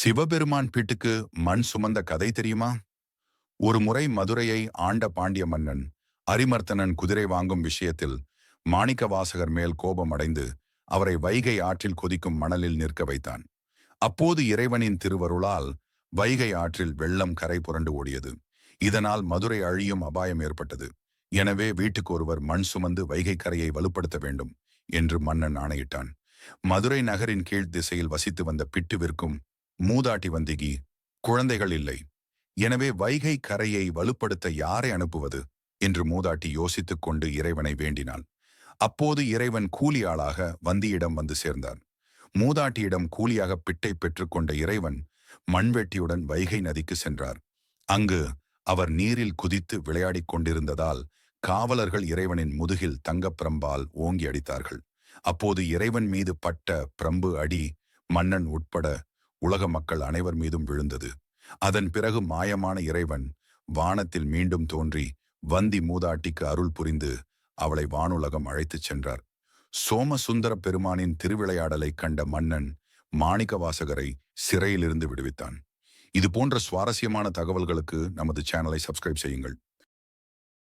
சிவபெருமான் பீட்டுக்கு மண் சுமந்த கதை தெரியுமா? ஒரு முறை மதுரையை ஆண்ட பாண்டிய மன்னன் அரிமர்த்தனன் குதிரை வாங்கும் விஷயத்தில் மாணிக்க வாசகர் மேல் கோபம் அடைந்து அவரை வைகை ஆற்றில் கொதிக்கும் மணலில் நிற்க வைத்தான். அப்போது இறைவனின் திருவருளால் வைகை ஆற்றில் வெள்ளம் கரை புரண்டு ஓடியது. இதனால் மதுரை அழியும் அபாயம் ஏற்பட்டது. எனவே வீட்டுக்கு ஒருவர் மண் சுமந்து வைகை கரையை வலுப்படுத்த வேண்டும் என்று மன்னன் ஆணையிட்டான். மதுரை நகரின் கீழ் திசையில் வசித்து வந்த பிட்டு விற்கும் மூதாட்டி வந்திகி குழந்தைகள் இல்லை. எனவே வைகை கரையை வலுப்படுத்த யாரை அனுப்புவது? என்று மூதாட்டி யோசித்துக் கொண்டு இறைவனை வேண்டினான். அப்போது இறைவன் கூலி ஆளாக வந்தியிடம் வந்து சேர்ந்தான். மூதாட்டியிடம் கூலியாக பிட்டை பெற்றுக்கொண்ட இறைவன் மண்வெட்டியுடன் வைகை நதிக்கு சென்றார். அங்கு அவர் நீரில் குதித்து விளையாடிக் கொண்டிருந்ததால் காவலர்கள் இறைவனின் முதுகில் தங்கப்பிரம்பால் ஓங்கி அடித்தார்கள். அப்போது இறைவன் மீது பட்ட பிரம்பு அடி மன்னன் உட்பட உலக மக்கள் அனைவர் மீதும் விழுந்தது. அதன் பிறகு மாயமான இறைவன் வானத்தில் மீண்டும் தோன்றி வந்தி மூதாட்டிக்கு அருள் புரிந்து அவளை வானுலகம் அழைத்துச் சென்றார். சோமசுந்தர பெருமானின் திருவிளையாடலை கண்ட மன்னன் மாணிக்கவாசகரை சிறையிலிருந்து விடுவித்தான். இது போன்ற சுவாரஸ்யமான தகவல்களுக்கு நமது சேனலை சப்ஸ்கிரைப் செய்யுங்கள்.